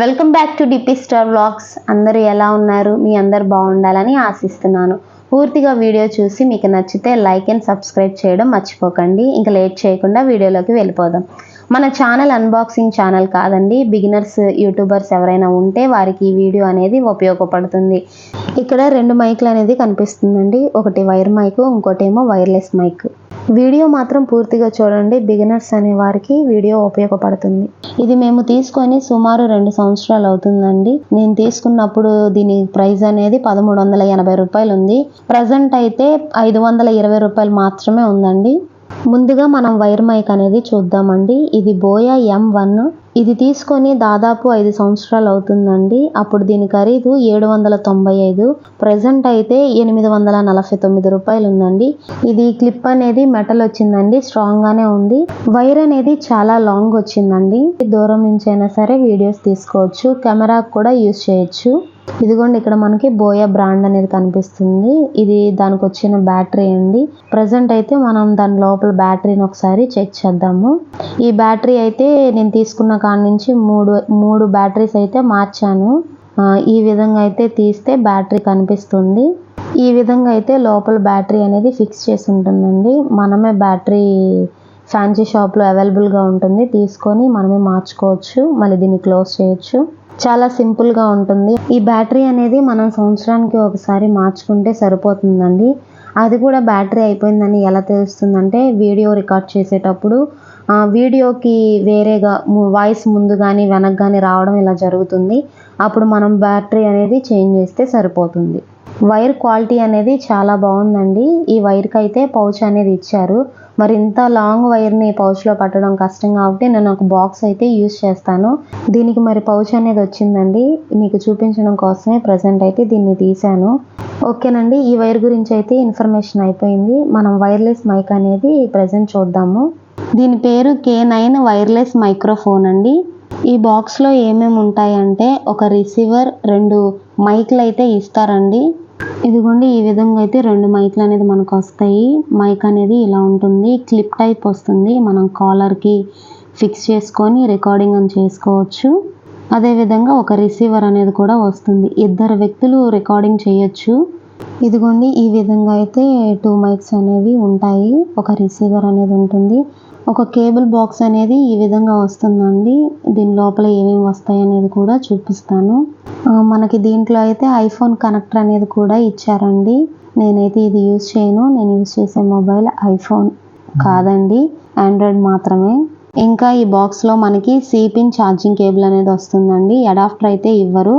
Welcome back to DP star vlogs. అందరూ ఎలా ఉన్నారు? మీ అందరు బాగుండాలని ఆశిస్తున్నాను. పూర్తిగా వీడియో చూసి మీకు నచ్చితే లైక్ అండ్ సబ్స్క్రైబ్ చేయడం మర్చిపోకండి. ఇంకా లేట్ చేయకుండా వీడియోలోకి వెళ్ళిపోదాం. మన ఛానల్ అన్బాక్సింగ్ ఛానల్ కాదండి. బిగినర్స్ యూట్యూబర్స్ ఎవరైనా ఉంటే వారికి ఈ వీడియో అనేది ఉపయోగపడుతుంది. ఇక్కడ రెండు మైక్లు అనేది కనిపిస్తుందండి. ఒకటి వైర్ మైక్ ఇంకోటేమో వైర్లెస్ మైక్. వీడియో మాత్రం పూర్తిగా చూడండి. బిగినర్స్ అనే వారికి వీడియో ఉపయోగపడుతుంది. ఇది మేము తీసుకొని సుమారు రెండు సంవత్సరాలు అవుతుందండి. నేను తీసుకున్నప్పుడు దీని ప్రైస్ అనేది పదమూడు వందల ఎనభై రూపాయలు ఉంది. ప్రజెంట్ అయితే ఐదు వందల ఇరవై రూపాయలు మాత్రమే ఉందండి. ముందుగా మనం వైర్ మైక్ అనేది చూద్దామండి. ఇది బోయా ఎం వన్. ఇది తీసుకొని దాదాపు ఐదు సంవత్సరాలు అవుతుందండి. అప్పుడు దీని ఖరీదు ఏడు వందల తొంభై ఐదు. ప్రజెంట్ అయితే ఎనిమిది వందల నలభై తొమ్మిది రూపాయలు ఉందండి ఇది క్లిప్ అనేది మెటల్ వచ్చిందండి. స్ట్రాంగ్ గానే ఉంది. వైర్ అనేది చాలా లాంగ్ వచ్చిందండి. దూరం నుంచి అయినా సరే వీడియోస్ తీసుకోవచ్చు. కెమెరా కూడా యూస్ చేయొచ్చు. ఇదిగోండి ఇక్కడ మనకి బోయా బ్రాండ్ అనేది కనిపిస్తుంది. ఇది దానికి వచ్చిన బ్యాటరీ అండి. ప్రజెంట్ అయితే మనం దాని లోపల బ్యాటరీని ఒకసారి చెక్ చేద్దాము. ఈ బ్యాటరీ అయితే నేను తీసుకున్న కాడ నుంచి మూడు మూడు బ్యాటరీస్ అయితే మార్చాను. ఈ విధంగా అయితే తీస్తే బ్యాటరీ కనిపిస్తుంది. ఈ విధంగా అయితే లోపల బ్యాటరీ అనేది ఫిక్స్ చేసి ఉంటుందండి. మనమే బ్యాటరీ ఫ్యాన్సీ షాప్లో అవైలబుల్గా ఉంటుంది. తీసుకొని మనమే మార్చుకోవచ్చు. మళ్ళీ దీన్ని క్లోజ్ చేయొచ్చు. చాలా సింపుల్గా ఉంటుంది. ఈ బ్యాటరీ అనేది మనం సంవత్సరానికి ఒకసారి మార్చుకుంటే సరిపోతుందండి. అది కూడా బ్యాటరీ అయిపోయిందని ఎలా తెలుస్తుందంటే వీడియో రికార్డ్ చేసేటప్పుడు వీడియోకి వేరేగా వాయిస్ ముందు కానీ వెనక్ కానీ రావడం ఇలా జరుగుతుంది. అప్పుడు మనం బ్యాటరీ అనేది చేంజ్ చేస్తే సరిపోతుంది. వైర్ క్వాలిటీ అనేది చాలా బాగుందండి. ఈ వైర్కి అయితే పౌచ్ అనేది ఇచ్చారు. మరి ఇంత లాంగ్ వైర్ని పౌచ్లో పట్టడం కష్టం కాబట్టి నేను ఒక బాక్స్ అయితే యూస్ చేస్తాను. దీనికి మరి పౌచ్ అనేది వచ్చిందండి. మీకు చూపించడం కోసమే ప్రజెంట్ అయితే దీన్ని తీశాను. ఓకేనండి ఈ వైర్ గురించి అయితే ఇన్ఫర్మేషన్ అయిపోయింది. మనం వైర్లెస్ మైక్ అనేది ప్రజెంట్ చూద్దాము. దీని పేరు కే నైన్ వైర్లెస్ మైక్రోఫోన్ అండి. ఈ బాక్స్లో ఏమేమి ఉంటాయంటే ఒక రిసీవర్ రెండు మైక్లు అయితే ఇస్తారండి. ఇదిగోండి ఈ విధంగా అయితే రెండు మైక్లు అనేది మనకు వస్తాయి. మైక్ అనేది ఇలా ఉంటుంది. క్లిప్ టైప్ వస్తుంది. మనం కాలర్కి ఫిక్స్ చేసుకొని రికార్డింగ్ అని చేసుకోవచ్చు. అదేవిధంగా ఒక రిసీవర్ అనేది కూడా వస్తుంది. ఇద్దరు వ్యక్తులు రికార్డింగ్ చేయొచ్చు. ఇదిగోండి ఈ విధంగా అయితే టూ మైక్స్ అనేవి ఉంటాయి. ఒక రిసీవర్ అనేది ఉంటుంది. ఒక కేబుల్ బాక్స్ అనేది ఈ విధంగా వస్తుందండి. దీని లోపల ఏమేమి వస్తాయి అనేది కూడా చూపిస్తాను. మనకి దీంట్లో అయితే ఐఫోన్ కనెక్టర్ అనేది కూడా ఇచ్చారండి. నేనైతే ఇది యూజ్ చేయను. నేను యూజ్ చేసే మొబైల్ ఐఫోన్ కాదండి. ఆండ్రాయిడ్ మాత్రమే. ఇంకా ఈ బాక్స్లో మనకి సిపిన్ ఛార్జింగ్ కేబుల్ అనేది వస్తుందండి. అడాప్టర్ అయితే ఇవ్వరు.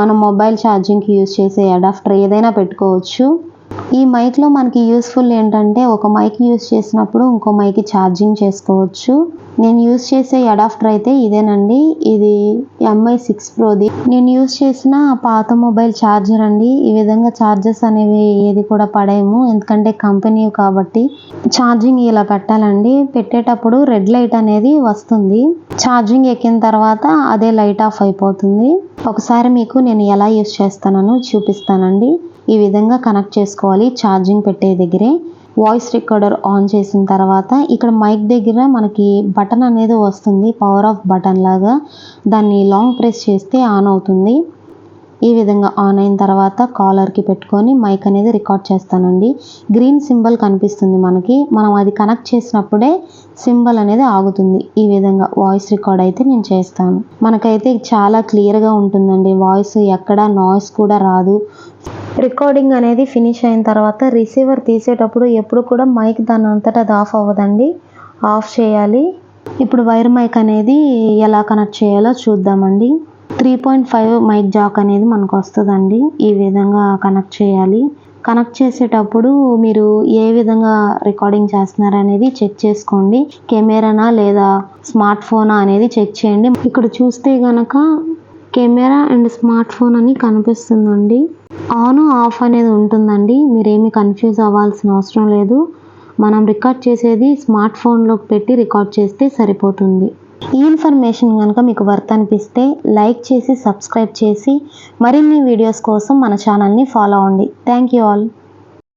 మనం మొబైల్ ఛార్జింగ్కి యూజ్ చేసే అడాప్టర్ ఏదైనా పెట్టుకోవచ్చు. ఈ మైక్లో మనకి యూస్ఫుల్ ఏంటంటే ఒక మైక్ యూస్ చేసినప్పుడు ఇంకో మైక్ ఛార్జింగ్ చేసుకోవచ్చు. నేను యూస్ చేసే అడాప్టర్ అయితే ఇదేనండి. ఇది ఎంఐ సిక్స్ ప్రోది నేను యూస్ చేసిన పాత మొబైల్ ఛార్జర్ అండి. ఈ విధంగా ఛార్జెస్ అనేవి ఏది కూడా పడేము ఎందుకంటే కంపెనీ కాబట్టి ఛార్జింగ్ ఇలా పెట్టాలండి పెట్టేటప్పుడు రెడ్ లైట్ అనేది వస్తుంది. ఛార్జింగ్ ఎక్కిన తర్వాత అదే లైట్ ఆఫ్ అయిపోతుంది. ఒకసారి మీకు నేను ఎలా యూస్ చేస్తానో చూపిస్తానండి. ఈ విధంగా కనెక్ట్ చేసుకోవాలి ఛార్జింగ్ పెట్టే దగ్గరే. వాయిస్ రికార్డర్ ఆన్ చేసిన తర్వాత ఇక్కడ మైక్ దగ్గర మనకి బటన్ అనేది వస్తుంది పవర్ ఆఫ్ బటన్ లాగా. దాన్ని లాంగ్ ప్రెస్ చేస్తే ఆన్ అవుతుంది. ఈ విధంగా ఆన్ అయిన తర్వాత కాలర్కి పెట్టుకొని మైక్ అనేది రికార్డ్ చేస్తానండి. గ్రీన్ సింబల్ కనిపిస్తుంది మనకి. మనం అది కనెక్ట్ చేసినప్పుడే సింబల్ అనేది ఆగుతుంది. ఈ విధంగా వాయిస్ రికార్డ్ అయితే నేను చేస్తాను. మనకైతే చాలా క్లియర్గా ఉంటుందండి. వాయిస్ ఎక్కడ నాయిస్ కూడా రాదు. రికార్డింగ్ అనేది ఫినిష్ అయిన తర్వాత రిసీవర్ తీసేటప్పుడు ఎప్పుడు కూడా మైక్ దాని అంతటా అది ఆఫ్ అవ్వదండి. ఆఫ్ చేయాలి. ఇప్పుడు వైర్ మైక్ అనేది ఎలా కనెక్ట్ చేయాలో చూద్దామండి. Three point five mic jack అనేది మనకు వస్తుందండి. ఈ విధంగా కనెక్ట్ చేయాలి. కనెక్ట్ చేసేటప్పుడు మీరు ఏ విధంగా రికార్డింగ్ చేస్తున్నారు అనేది చెక్ చేసుకోండి. కెమెరానా లేదా స్మార్ట్ ఫోనా అనేది చెక్ చేయండి. ఇక్కడ చూస్తే గనక కెమెరా అండ్ స్మార్ట్ ఫోన్ అని కనిపిస్తుందండి. ఆన్ ఆఫ్ అనేది ఉంటుందండి. మీరేమి కన్ఫ్యూజ్ అవ్వాల్సిన అవసరం లేదు. మనం రికార్డ్ చేసేది స్మార్ట్ ఫోన్లోకి పెట్టి రికార్డ్ చేస్తే సరిపోతుంది. ఈ ఇన్ఫర్మేషన్ కనుక మీకు వర్త్ అనిపిస్తే లైక్ చేసి సబ్స్క్రైబ్ చేసి మరిన్ని వీడియోస్ కోసం మన ఛానల్ని ఫాలో అవ్వండి. Thank you all.